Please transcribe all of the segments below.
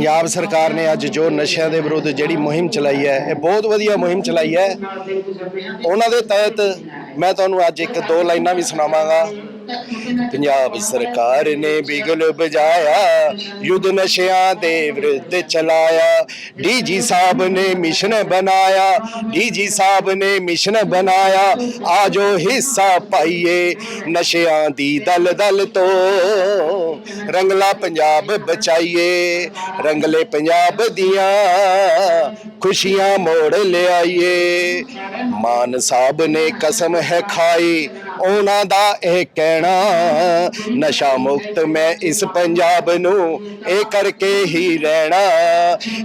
ਪੰਜਾਬ ਸਰਕਾਰ ਨੇ ਅੱਜ ਜੋ ਨਸ਼ਿਆਂ ਦੇ ਵਿਰੁੱਧ ਜਿਹੜੀ ਮੁਹਿੰਮ ਚਲਾਈ ਹੈ, ਇਹ ਬਹੁਤ ਵਧੀਆ ਮੁਹਿੰਮ ਚਲਾਈ ਹੈ। ਉਹਨਾਂ ਦੇ ਤਹਿਤ ਮੈਂ ਤੁਹਾਨੂੰ ਅੱਜ ਇੱਕ ਦੋ ਲਾਈਨਾਂ ਵੀ ਸੁਣਾਵਾਂਗਾ। ਪੰਜਾਬ ਸਰਕਾਰ ਨੇ ਬਿਗਲ ਬਜਾਇਆ ਯੁੱਧ ਨਸ਼ਿਆਂ ਦੇ ਵਿਰੁੱਧ ਚਲਾਇਆ। ਡੀਜੀ ਸਾਹਿਬ ਨੇ ਮਿਸ਼ਨ ਬਣਾਇਆ, ਡੀਜੀ ਸਾਹਿਬ ਨੇ ਮਿਸ਼ਨ ਬਣਾਇਆ। ਆਜੋ ਹਿੱਸਾ ਪਾਈਏ ਨਸ਼ਿਆਂ ਦੀ ਦਲਦਲ ਤੋਂ। ਰੰਗਲਾ ਪੰਜਾਬ ਬਚਾਈਏ, ਰੰਗਲੇ ਪੰਜਾਬ ਦੀਆਂ ਖੁਸ਼ੀਆਂ ਮੋੜ ਲਿਆਈਏ। ਮਾਨ ਸਾਹਿਬ ਨੇ ਕਸਮ ਹੈ ਖਾਈ ਉਹਨਾਂ ਦਾ ਇਹ ਕਹਿਣਾ, ਨਸ਼ਾ ਮੁਕਤ ਮੈਂ ਇਸ ਪੰਜਾਬ ਨੂੰ ਇਹ ਕਰਕੇ ਹੀ ਰਹਿਣਾ।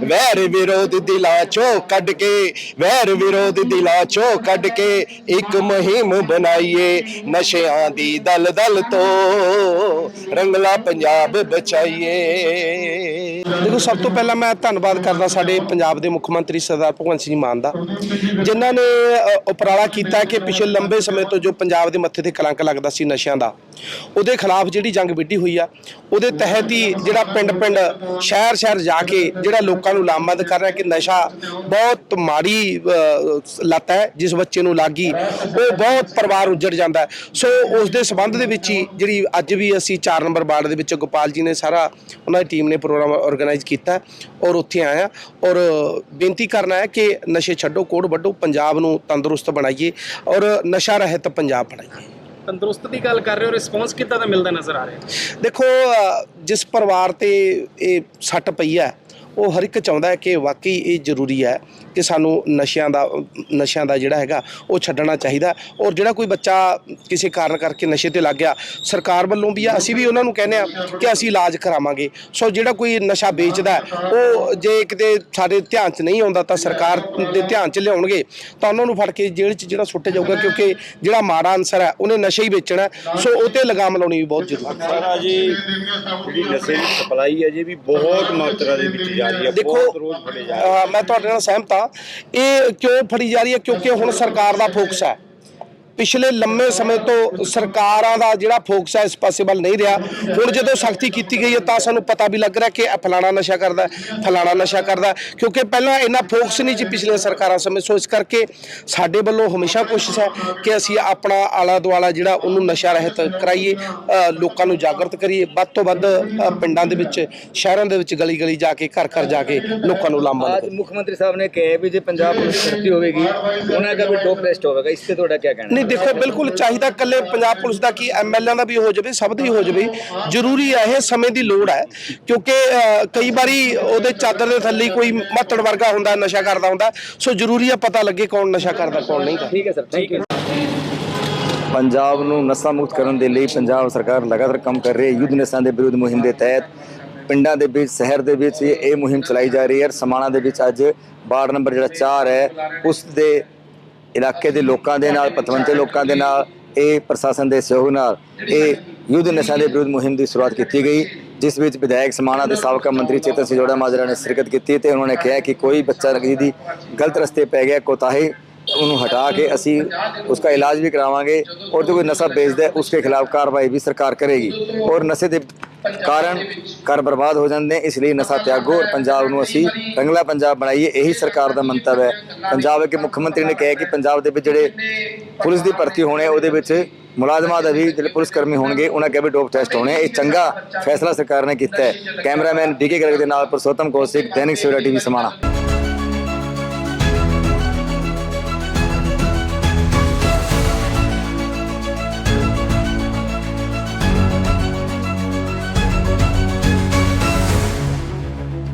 ਵੈਰ ਵਿਰੋਧ ਦਿਲਾਂ ਚੋਂ ਕੱਢ ਕੇ, ਵੈਰ ਵਿਰੋਧ ਦਿਲਾਂ ਚੋਂ ਕੱਢ ਕੇ ਇੱਕ ਮੁਹਿੰਮ ਬਣਾਈਏ ਨਸ਼ਿਆਂ ਦੀ ਦਲ ਦਲ ਤੋਂ, ਰੰਗਲਾ ਪੰਜਾਬ ਬਚਾਈਏ। ਦੇਖੋ, ਸਭ ਤੋਂ ਪਹਿਲਾਂ ਮੈਂ ਧੰਨਵਾਦ ਕਰਦਾ ਸਾਡੇ ਪੰਜਾਬ ਦੇ ਮੁੱਖ ਮੰਤਰੀ ਸਰਦਾਰ ਭਗਵੰਤ ਸਿੰਘ ਮਾਨ ਦਾ, ਜਿਨ੍ਹਾਂ ਨੇ ਉਪਰਾਲਾ ਕੀਤਾ ਕਿ ਪਿਛਲੇ ਲੰਬੇ ਸਮੇਂ ਤੋਂ ਜੋ ਪੰਜਾਬ ਦੇ ਮੱਥੇ ਤੇ ਕਲੰਕ ਲੱਗਦਾ ਸੀ ਨਸ਼ਿਆਂ ਦਾ, ਉਹਦੇ ਖਿਲਾਫ ਜਿਹੜੀ ਜੰਗ ਵਿੱਢੀ ਹੋਈ ਆ, ਉਹਦੇ ਤਹਿਤ ਹੀ ਜਿਹੜਾ ਪਿੰਡ-ਪਿੰਡ, ਸ਼ਹਿਰ-ਸ਼ਹਿਰ ਜਾ ਕੇ ਜਿਹੜਾ ਲੋਕਾਂ ਨੂੰ ਲਾਮਬੰਦ ਕਰ ਰਿਹਾ ਕਿ ਨਸ਼ਾ ਬਹੁਤ ਮਾੜੀ ਲੱਤ ਹੈ, ਜਿਸ ਬੱਚੇ ਨੂੰ ਲੱਗੀ, ਉਹ ਬਹੁਤ ਪਰਿਵਾਰ ਉੱਜੜ ਜਾਂਦਾ ਸੋ ਉਸ ਦੇ ਸਬੰਧ ਦੇ ਵਿੱਚ ਹੀ ਜਿਹੜੀ ਅੱਜ ਵੀ ਅਸੀਂ 4 ਨੰਬਰ ਵਾਰਡ ਦੇ ਵਿੱਚ ਗੋਪਾਲ ਜੀ ਨੇ ਸਾਰਾ ਉਹਨਾਂ ਦੀ ਟੀਮ ਨੇ ਪ੍ਰੋਗਰਾਮ ਆਰਗੇਨਾਈਜ਼ ਕੀਤਾ ਔਰ ਉੱਥੇ ਆਇਆ ਔਰ ਬੇਨਤੀ ਕਰਨਾ ਹੈ ਕਿ ਨਸ਼ੇ ਛੱਡੋ ਕੋੜ ਵੱਢੋ ਪੰਜਾਬ ਨੂੰ ਤੰਦਰੁਸਤ ਬਣਾਈਏ ਔਰ ਨਸ਼ਾ ਰਹਿਤ ਪੰਜਾਬ ਬਣਾਈਏ। ਤੰਦਰੁਸਤ ਦੀ ਗੱਲ ਕਰ ਰਹੇ ਹੋ ਰਿਸਪੌਂਸ ਕਿੱਦਾਂ ਦਾ ਮਿਲਦਾ ਨਜ਼ਰ ਆ ਰਿਹਾ? ਦੇਖੋ ਜਿਸ ਪਰਿਵਾਰ ਤੇ ਇਹ ਸੱਟ ਪਈ ਹੈ ਉਹ ਹਰ ਇੱਕ ਚਾਹੁੰਦਾ ਹੈ ਕਿ ਵਾਕਈ ਇਹ ਜ਼ਰੂਰੀ ਹੈ ਕਿ ਸਾਨੂੰ ਨਸ਼ਿਆਂ ਦਾ ਨਸ਼ਿਆਂ ਦਾ ਜਿਹੜਾ ਹੈਗਾ ਉਹ ਛੱਡਣਾ ਚਾਹੀਦਾ ਔਰ ਜਿਹੜਾ ਕੋਈ ਬੱਚਾ ਕਿਸੇ ਕਾਰਨ ਕਰਕੇ ਨਸ਼ੇ ਤੇ ਲੱਗ ਗਿਆ, ਸਰਕਾਰ ਵੱਲੋਂ ਵੀ ਆ, ਅਸੀਂ ਵੀ ਉਹਨਾਂ ਨੂੰ ਕਹਿੰਦੇ ਆ ਕਿ ਅਸੀਂ ਇਲਾਜ ਕਰਾਵਾਂਗੇ। ਸੋ ਜਿਹੜਾ ਕੋਈ ਨਸ਼ਾ ਵੇਚਦਾ ਉਹ ਜੇ ਕਿਤੇ ਸਾਡੇ ਧਿਆਨ 'ਚ ਨਹੀਂ ਆਉਂਦਾ ਤਾਂ ਸਰਕਾਰ ਦੇ ਧਿਆਨ 'ਚ ਲਿਆਉਣਗੇ, ਤਾਂ ਉਹਨਾਂ ਨੂੰ ਫੜ ਕੇ ਜੇਲ੍ਹ 'ਚ ਜਿਹੜਾ ਸੁੱਟਿਆ ਜਾਊਗਾ, ਕਿਉਂਕਿ ਜਿਹੜਾ ਮਾੜਾ ਅਨਸਰ ਹੈ, ਉਹਨੇ ਨਸ਼ੇ ਹੀ ਵੇਚਣਾ ਸੋ ਉਹ ਤੇ ਲਗਾਮ ਲਾਉਣੀ ਵੀ ਬਹੁਤ ਜ਼ਰੂਰੀ ਹੈ। ਜੀ, ਜਿਹੜੀ ਨਸ਼ੇ ਦੀ ਸਪਲਾਈ ਹੈ ਜੀ ਵੀ ਬਹੁਤ ਮਾਤਰਾ ਦੇ ਵਿੱਚ ਜਾ ਰਹੀ ਹੈ ਦੇਖੋ ਬਹੁਤ ਰੋਜ਼ ਫੜੇ ਜਾ ਰਹੇ ਮੈਂ ਤੁਹਾਡੇ ਨਾਲ ਸਹਿਮਤ ਹਾਂ। ਇਹ ਕਿਉਂ ਫੜੀ ਜਾ ਰਹੀ ਹੈ? ਕਿਉਂਕਿ ਹੁਣ ਸਰਕਾਰ ਦਾ ਫੋਕਸ ਹੈ। ਪਿਛਲੇ ਲੰਮੇ ਸਮੇਂ ਤੋਂ ਸਰਕਾਰਾਂ ਦਾ ਜਿਹੜਾ ਫੋਕਸ ਹੈ ਇਸ ਪਾਸੇ ਵੱਲ ਨਹੀਂ ਰਿਹਾ। ਹੁਣ ਜਦੋਂ ਸਖਤੀ ਕੀਤੀ ਗਈ ਹੈ ਤਾਂ ਸਾਨੂੰ ਪਤਾ ਵੀ ਲੱਗ ਰਿਹਾ ਕਿ ਇਹ ਫਲਾਣਾ ਨਸ਼ਾ ਕਰਦਾ ਫਲਾਣਾ ਨਸ਼ਾ ਕਰਦਾ ਕਿਉਂਕਿ ਪਹਿਲਾਂ ਇਹਨਾਂ ਫੋਕਸ ਨਹੀਂ ਸੀ ਪਿਛਲੇ ਸਰਕਾਰਾਂ ਸਮੇਂ ਸੋ ਇਸ ਕਰਕੇ ਸਾਡੇ ਵੱਲੋਂ ਹਮੇਸ਼ਾ ਕੋਸ਼ਿਸ਼ ਹੈ ਕਿ ਅਸੀਂ ਆਪਣਾ ਆਲਾ ਦੁਆਲਾ ਜਿਹੜਾ ਉਹਨੂੰ ਨਸ਼ਾ ਰਹਿਤ ਕਰਾਈਏ ਲੋਕਾਂ ਨੂੰ ਜਾਗਰਤ ਕਰੀਏ। ਵੱਧ ਤੋਂ ਵੱਧ ਪਿੰਡਾਂ ਦੇ ਵਿੱਚ ਸ਼ਹਿਰਾਂ ਦੇ ਵਿੱਚ ਗਲੀ ਗਲੀ ਜਾ ਕੇ ਘਰ ਘਰ ਜਾ ਕੇ ਲੋਕਾਂ ਨੂੰ ਲਾਂਭਾ ਮੁੱਖ ਮੰਤਰੀ ਸਾਹਿਬ ਨੇ ਕਿਹਾ ਵੀ ਜੇ ਪੰਜਾਬ ਪੁਲਿਸ ਭਰਤੀ ਹੋਵੇਗੀ ਉਹਨਾਂ ਦਾ ਵੀ ਡੋਪ ਟੈਸਟ ਹੋਵੇਗਾ। ਇਸ ਤੇ ਤੁਹਾਡਾ ਕੀ ਕਹਿਣਾ? ਦੇਖੋ ਬਿਲਕੁਲ ਚਾਹੀਦਾ ਕੱਲੇ ਪੰਜਾਬ ਪੁਲਿਸ ਦਾ ਕੀ ਐਮਐਲਏ ਦਾ ਵੀ ਹੋ ਜਾਵੇ ਸਭ ਦੀ ਹੋ ਜਾਵੇ। ਜ਼ਰੂਰੀ ਹੈ ਇਹ ਸਮੇਂ ਦੀ ਲੋੜ ਹੈ ਕਿਉਂਕਿ ਕਈ ਵਾਰੀ ਉਹਦੇ ਚਾਦਰ ਦੇ ਥੱਲੇ ਕੋਈ ਮੱਤੜ ਵਰਗਾ ਹੁੰਦਾ ਨਸ਼ਾ ਕਰਦਾ ਹੁੰਦਾ ਸੋ ਜ਼ਰੂਰੀ ਹੈ ਪਤਾ ਲੱਗੇ ਕੌਣ ਨਸ਼ਾ ਕਰਦਾ ਕੌਣ ਨਹੀਂ ਠੀਕ ਹੈ ਸਰ। ਠੀਕ ਹੈ ਪੰਜਾਬ ਨੂੰ ਨਸ਼ਾ ਮੁਕਤ ਕਰਨ ਦੇ ਲਈ ਪੰਜਾਬ ਸਰਕਾਰ ਲਗਾਤਾਰ ਕੰਮ ਕਰ ਰਹੀ ਹੈ। ਯੁੱਧ ਨਸ਼ਾ ਦੇ ਵਿਰੁੱਧ ਮੁਹਿੰਮ ਦੇ ਤਹਿਤ ਪਿੰਡਾਂ ਦੇ ਵਿੱਚ ਸ਼ਹਿਰ ਦੇ ਵਿੱਚ ਇਹ ਮੁਹਿੰਮ ਚਲਾਈ ਜਾ ਰਹੀ ਹੈ। ਸਮਾਣਾ ਦੇ ਵਿੱਚ ਅੱਜ ਵਾਰਡ ਨੰਬਰ ਜਿਹੜਾ 4 ਹੈ ਉਸ ਦੇ ਇਲਾਕੇ ਦੇ ਲੋਕਾਂ ਦੇ ਨਾਲ, ਪਤਵੰਤੇ ਲੋਕਾਂ ਦੇ ਨਾਲ, ਇਹ ਪ੍ਰਸ਼ਾਸਨ ਦੇ ਸਹਿਯੋਗ ਨਾਲ ਇਹ ਯੁੱਧ ਨਸ਼ਾ ਦੇ ਵਿਰੁੱਧ ਮੁਹਿੰਮ ਦੀ ਸ਼ੁਰੂਆਤ ਕੀਤੀ ਗਈ, ਜਿਸ ਵਿੱਚ ਵਿਧਾਇਕ ਸਮਾਣਾ ਦੇ ਸਾਬਕਾ ਮੰਤਰੀ ਚੇਤਨ ਸਿੰਘ ਜੋੜਾ ਮਾਜਰਾ ਨੇ ਸ਼ਿਰਕਤ ਕੀਤੀ ਤੇ ਉਹਨਾਂ ਨੇ ਕਿਹਾ ਕਿ ਕੋਈ ਬੱਚਾ ਜਿਹਦੀ ਗਲਤ ਰਸਤੇ ਪੈ ਗਿਆ, ਕੋਤਾਹੀ ਉਹਨੂੰ ਹਟਾ ਕੇ ਅਸੀਂ ਉਸका ਇਲਾਜ ਵੀ ਕਰਾਵਾਂਗੇ ਔਰ ਜੋ ਕੋਈ ਨਸ਼ਾ ਵੇਚਦਾ ਹੈ ਉਸके ਖਿਲਾਫ ਕਾਰਵਾਈ ਵੀ ਸਰਕਾਰ ਕਰੇਗੀ ਔਰ ਨਸ਼ੇ ਦੇ ਕਾਰਨ ਘਰ ਬਰਬਾਦ ਹੋ ਜਾਂਦੇ ਇਸ ਲਈ ਨਸ਼ਾ ਤਿਆਗੋ ਔਰ ਪੰਜਾਬ ਨੂੰ ਅਸੀਂ ਰੰਗਲਾ ਪੰਜਾਬ ਬਣਾਈਏ ਇਹੀ ਸਰਕਾਰ ਦਾ ਮੰਤਵ ਹੈ। ਪੰਜਾਬ ਦੇ ਮੁੱਖ ਮੰਤਰੀ ਨੇ ਕਿਹਾ ਕਿ ਪੰਜਾਬ ਦੇ ਵਿੱਚ ਜਿਹੜੇ ਪੁਲਿਸ ਦੀ ਭਰਤੀ ਹੋਣੇ ਉਹਦੇ ਵਿੱਚ ਮੁਲਾਜ਼ਮਾਂ ਦਾ ਵੀ ਜਿਹੜੇ ਪੁਲਿਸ ਕਰਮੀ ਹੋਣਗੇ ਉਹਨਾਂ ਕੇ ਵੀ ਡੋਪ ਟੈਸਟ ਹੋਣੇ ਇਹ ਚੰਗਾ ਫੈਸਲਾ ਸਰਕਾਰ ਨੇ ਕੀਤਾ ਹੈ। ਕੈਮਰਾਮੈਨ ਡੀਕੇ ਗਰਗ ਦੇ ਨਾਲ ਪੁਰਸ਼ੋਤਮ ਕੌਸ਼ਿਕ ਦੈਨਿਕ ਸਵੇਰਾ ਟੀਵੀ ਸਮਾਣਾ।